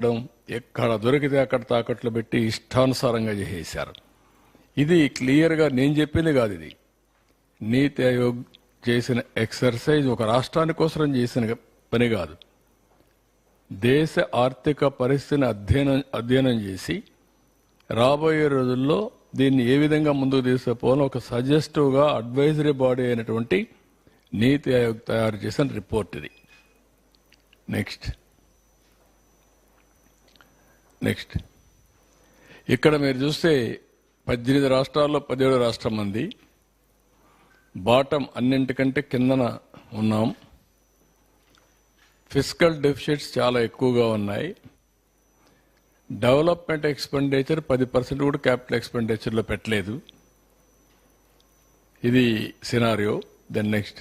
చేయడం ఎక్కడ దొరికితే అక్కడ తాకట్లు పెట్టి ఇష్టానుసారంగా చేసేశారు. ఇది క్లియర్గా నేను చెప్పింది కాదు ఇది. నీతి ఆయోగ్ చేసిన ఎక్సర్సైజ్ ఒక రాష్ట్రాని కోసం చేసిన పని కాదు. దేశ ఆర్థిక పరిస్థితిని అధ్యయనం అధ్యయనం చేసి రాబోయే రోజుల్లో దీన్ని ఏ విధంగా ముందుకు తీసుకుపోవాలో ఒక సజెస్టివ్గా అడ్వైజరీ బాడీ అయినటువంటి నీతి ఆయోగ్ తయారు చేసిన రిపోర్ట్ ఇది. నెక్స్ట్. నెక్స్ట్ ఇక్కడ మీరు చూస్తే పద్దెనిమిది రాష్ట్రాల్లో పదిహేడు రాష్ట్రం మంది బాటం అన్నింటికంటే కిందన ఉన్నాం. ఫిజికల్ డెఫిషిట్స్ చాలా ఎక్కువగా ఉన్నాయి. డెవలప్మెంట్ ఎక్స్పెండిచర్ పది పర్సెంట్ కూడా క్యాపిటల్ ఎక్స్పెండిచర్లో పెట్టలేదు. ఇది సినారియో. దెన్ నెక్స్ట్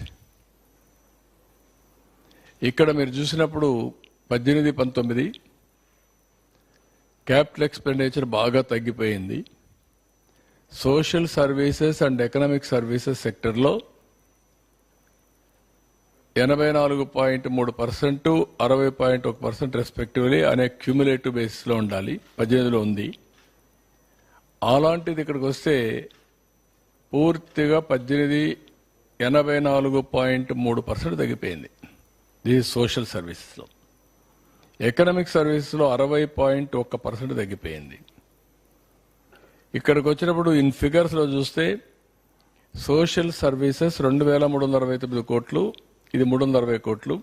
ఇక్కడ మీరు చూసినప్పుడు పద్దెనిమిది పంతొమ్మిది క్యాపిటల్ ఎక్స్పెండిచర్ బాగా తగ్గిపోయింది. Social services and economic services సెక్టర్లో ఎనభై నాలుగు పాయింట్ మూడు పర్సెంట్ అరవై పాయింట్ ఒక పర్సెంట్ రెస్పెక్టివ్లీ అనే క్యూములేటివ్ బేసిస్లో ఉండాలి. పద్దెనిమిదిలో ఉంది. అలాంటిది ఇక్కడికి వస్తే పూర్తిగా పద్దెనిమిది ఎనభై నాలుగు పాయింట్ మూడు పర్సెంట్ తగ్గిపోయింది. ఇది సోషల్ సర్వీసెస్లో ఎకనామిక్ సర్వీసెస్లో అరవై పాయింట్ ఒక్క పర్సెంట్ తగ్గిపోయింది. ఇక్కడికి వచ్చినప్పుడు ఇన్ ఫిగర్స్లో చూస్తే సోషల్ సర్వీసెస్ రెండు వేల మూడు వందల అరవై తొమ్మిది కోట్లు ఇది మూడు వందల అరవై కోట్లు.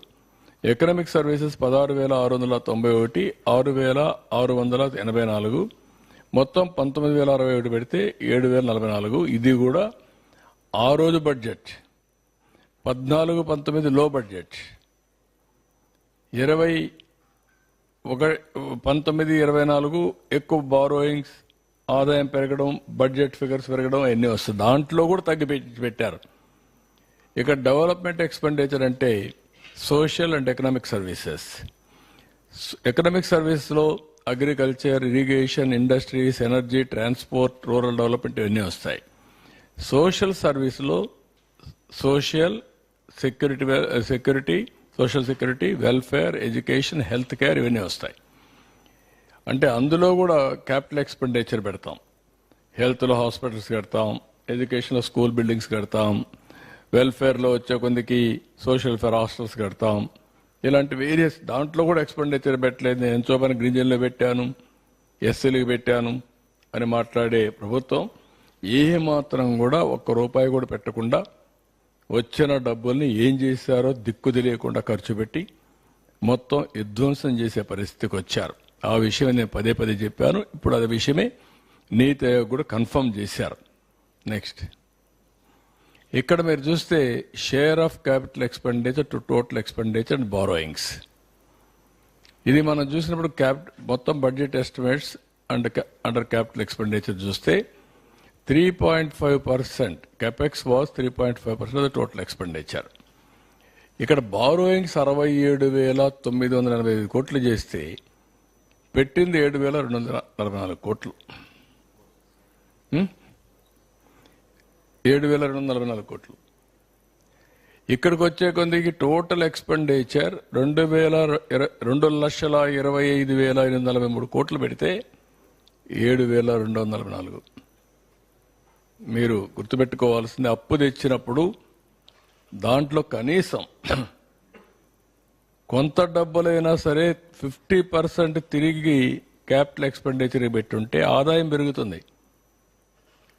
ఎకనామిక్ సర్వీసెస్ పదహారు వేల ఆరు వందల తొంభై ఒకటి ఆరు వేల ఆరు వందల ఎనభై నాలుగు. మొత్తం పంతొమ్మిది వేల అరవై ఒకటి పెడితే ఏడు వేల నలభై నాలుగు. ఇది కూడా ఆ రోజు బడ్జెట్ పద్నాలుగు పంతొమ్మిది లో బడ్జెట్ ఇరవై ఒక పంతొమ్మిది ఇరవై నాలుగు ఎక్కువ బారోయింగ్స్ ఆదాయం పెరగడం బడ్జెట్ ఫిగర్స్ పెరగడం అన్నీ వస్తుంది? దాంట్లో కూడా తగ్గి పెట్టారు. ఇక డెవలప్మెంట్ ఎక్స్పెండిచర్ అంటే social and economic services economic సర్వీస్లో agriculture irrigation industries energy transport rural development ఇవన్నీ వస్తాయి. సోషల్ సర్వీస్లో social security security social security welfare education health care ఇవన్నీ వస్తాయి. అంటే అందులో కూడా క్యాపిటల్ ఎక్స్పెండిచర్ పెడతాం. హెల్త్లో హాస్పిటల్స్ కడతాం ఎడ్యుకేషన్లో స్కూల్ బిల్డింగ్స్ కడతాం వెల్ఫేర్లో వచ్చే కొందికి సోషల్ వెల్ఫేర్ హాస్టల్స్ కడతాం. ఇలాంటి వేరియస్ దాంట్లో కూడా ఎక్స్పెండిచర్ పెట్టలేదు. నేను ఎంతో పని గిరిజనులు పెట్టాను ఎస్సీలకు పెట్టాను అని మాట్లాడే ప్రభుత్వం ఏ మాత్రం కూడా ఒక్క రూపాయి కూడా పెట్టకుండా వచ్చిన డబ్బుల్ని ఏం చేశారో దిక్కు తెలియకుండా ఖర్చు పెట్టి మొత్తం విధ్వంసం చేసే పరిస్థితికి వచ్చారు. ఆ విషయం నేను పదే పదే చెప్పాను. ఇప్పుడు అది విషయమే నీతి ఆయోగ్ కూడా కన్ఫర్మ్ చేశారు. నెక్స్ట్. ఇక్కడ మీరు చూస్తే share of capital expenditure to total expenditure and borrowings. ఇది మనం చూసినప్పుడు క్యాప్ మొత్తం budget estimates and under capital expenditure చూస్తే three point five percent capex was three point five percent total expenditure ఇక్కడ బారోయింగ్స్ అరవై ఏడు వేల తొమ్మిది వందల ఎనభై ఐదు కోట్లు చేస్తే పెట్టింది ఏడు వేల రెండు వందల నలభై నాలుగు కోట్లు. ఏడు వేల రెండు వందల నలభై నాలుగు కోట్లు. ఇక్కడికి వచ్చే కొద్దికి టోటల్ ఎక్స్పెండిచర్ రెండు వేల రెండు లక్షల ఇరవై ఐదు వేల ఎనిమిది వందల నలభై మూడు కోట్లు పెడితే ఏడు వేల రెండు వందల నలభై నాలుగు. మీరు గుర్తుపెట్టుకోవాల్సింది అప్పు తెచ్చినప్పుడు దాంట్లో కనీసం కొంత డబ్బులైనా సరే ఫిఫ్టీ పర్సెంట్ తిరిగి క్యాపిటల్ ఎక్స్పెండిచర్ పెట్టుంటే ఆదాయం పెరుగుతుంది.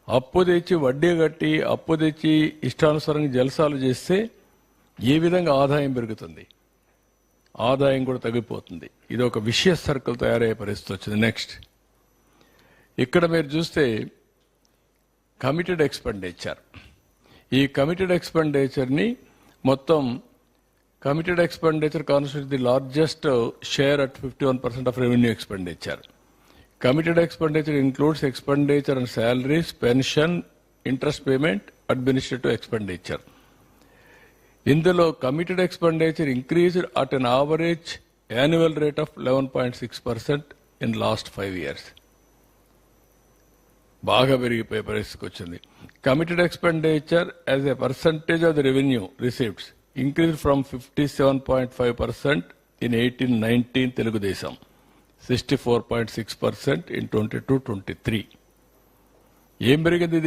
అప్పు తెచ్చి వడ్డీ కట్టి అప్పు తెచ్చి ఇష్టానుసారంగా జలసాలు చేస్తే ఏ విధంగా ఆదాయం పెరుగుతుంది? ఆదాయం కూడా తగ్గిపోతుంది. ఇది ఒక విషయ సర్కిల్ తయారయ్యే పరిస్థితి వచ్చింది. నెక్స్ట్. ఇక్కడ మీరు చూస్తే కమిటెడ్ ఎక్స్పెండిచర్ ఈ కమిటెడ్ ఎక్స్పెండిచర్ని మొత్తం committed expenditure constitute the largest share at fifty one percent of revenue expenditure committed expenditure includes expenditure and salaries pension interest payment administrative expenditure ఇందులో committed expenditure increased at an average annual rate of eleven point six percent in last five years బాగా పెరిగిపోయే పరిస్థితికి వచ్చింది. Committed expenditure as a percentage of the revenue receipts increase from fifty seven point five percent in eighteen nineteen Telugu Desam sixty four point six percent in twenty two twenty three ఏం పెరిగింది ఇది?